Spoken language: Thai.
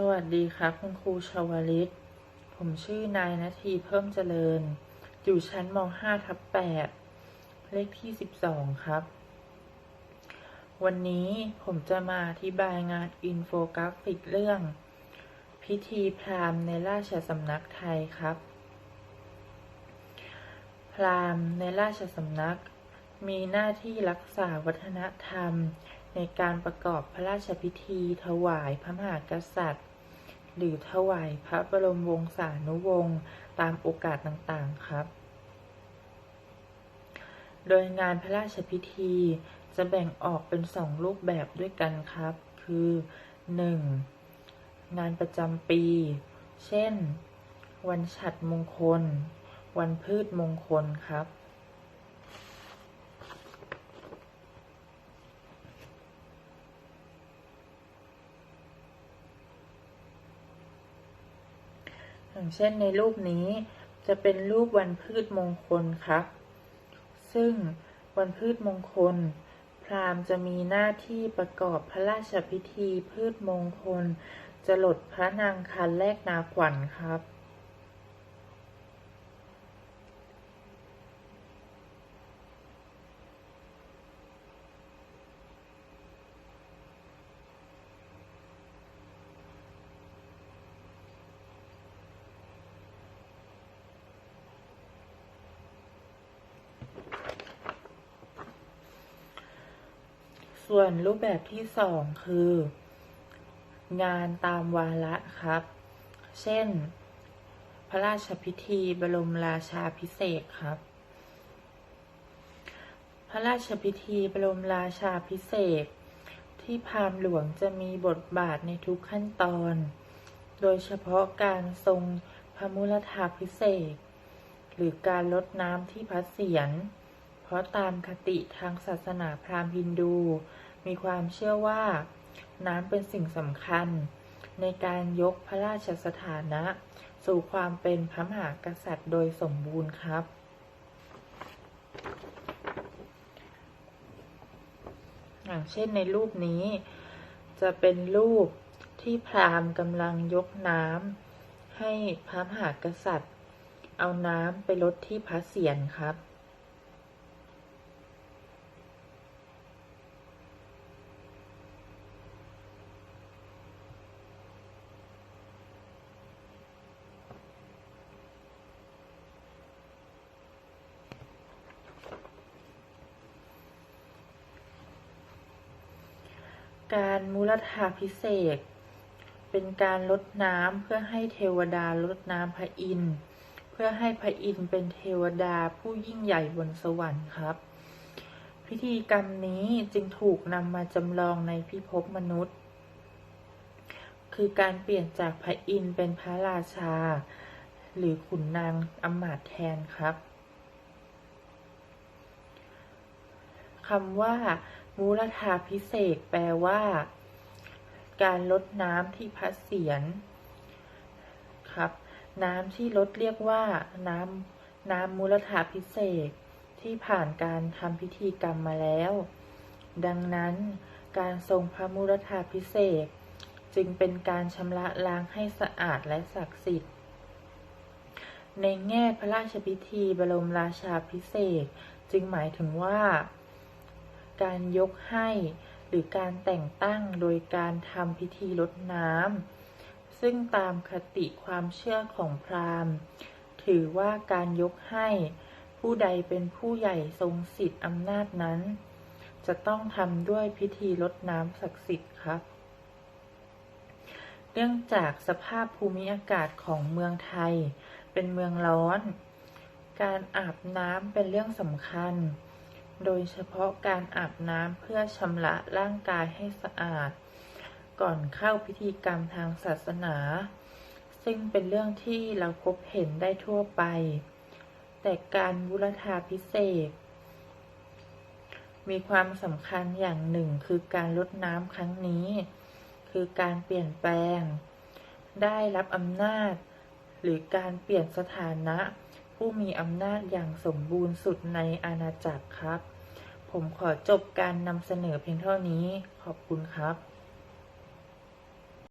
สวัสดีครับคุณครูชวลิต ผมชื่อนายนาทีเพิ่มเจริญ อยู่ชั้นม .5 ทับ8เลขที่ 12 ครับ วันนี้ผมจะมาอธิบายงานอินโฟกราฟิกเรื่อง พิธีพราหมณ์ในราชสำนักไทยครับ พราหมณ์ในราชสำนัก มีหน้าที่รักษาวัฒนธรรมในการประกอบพระราชพิธีถวายพระมหากษัตริย์ หรือถวายพระบรมวงศานุวงศ์ตามโอกาสต่างๆครับ โดยงานพระราชพิธีจะแบ่งออกเป็นสองรูปแบบด้วยกันครับ คือ 1. งานประจำปี เช่น วันฉัตรมงคล วันพืชมงคลครับ อย่างเช่นในรูปนี้จะเป็นรูปวันพืชมงคลครับ ซึ่งวันพืชมงคล พราหมณ์จะมีหน้าที่ประกอบพระราชพิธีพืชมงคลจะหลดพระนางคันแรกนาขวัญครับ ส่วนรูปแบบที่สองคือ งานตามวาระครับ เช่น พระราชพิธีบรมราชาพิเศษครับ พระราชพิธีบรมราชาพิเศษ ที่พรามหลวงจะมีบทบาทในทุกขั้นตอน โดยเฉพาะการทรงพระมุรธาพิเศษ หรือการลดน้ำที่พระเศียร เพราะตามคติทางศาสนาพราหมณ์ฮินดู มีความเชื่อว่า น้ำเป็นสิ่งสำคัญ ในการยกพระราชสถานะ สู่ความเป็นพระมหากษัตริย์โดยสมบูรณ์ครับ อย่างเช่นในรูปนี้ จะเป็นรูปที่พราหมณ์กำลังยกน้ำให้พระมหากษัตริย์ เอาน้ำไปลดที่พระเศียรครับ การมุรธาพิเศษ เป็นการลดน้ำเพื่อให้เทวดาลดน้ำพระอินทร์เพื่อให้พระอินทร์เป็นเทวดาผู้ยิ่งใหญ่บนสวรรค์ครับ พิธีกรรมนี้จึงถูกนำมาจำลองในพิภพมนุษย์ คือการเปลี่ยนจากพระอินทร์เป็นพระราชา หรือขุนนางอมาตแทนครับคำว่า มูลธาพิเศษแปลว่า การลดน้ำที่พระเศียรครับ น้ำที่ลดเรียกว่า น้ำน้ำมูลธาพิเศษที่ผ่านการทำพิธีกรรมมาแล้ว ดังนั้น การทรงพระมูลธาพิเศษจึงเป็นการชำระล้างให้สะอาดและศักดิ์สิทธิ์ ในแง่พระราชพิธีบรมราชาพิเศษ จึงหมายถึงว่า การยกให้ หรือการแต่งตั้งโดยการทำพิธีลดน้ำซึ่งตามคติความเชื่อของพราหมณ์ ถือว่าการยกให้ ผู้ใดเป็นผู้ใหญ่ทรงสิทธิอำนาจนั้น จะต้องทำด้วยพิธีลดน้ำศักดิ์สิทธิ์ครับ เนื่องจากสภาพภูมิอากาศของเมืองไทย เป็นเมืองร้อน การอาบน้ำเป็นเรื่องสำคัญ โดยเฉพาะการอาบน้ำเพื่อชำระร่างกายให้สะอาด ก่อนเข้าพิธีกรรมทางศาสนา ซึ่งเป็นเรื่องที่เราพบเห็นได้ทั่วไป แต่การบุรธาพิเศษ มีความสำคัญอย่างหนึ่งคือการลดน้ำครั้งนี้ คือการเปลี่ยนแปลง ได้รับอำนาจ หรือการเปลี่ยนสถานะ ผู้มีอำนาจอย่างสมบูรณ์สุดในอาณาจักรครับ ผมขอจบการนำเสนอเพียงเท่านี้ ขอบคุณครับ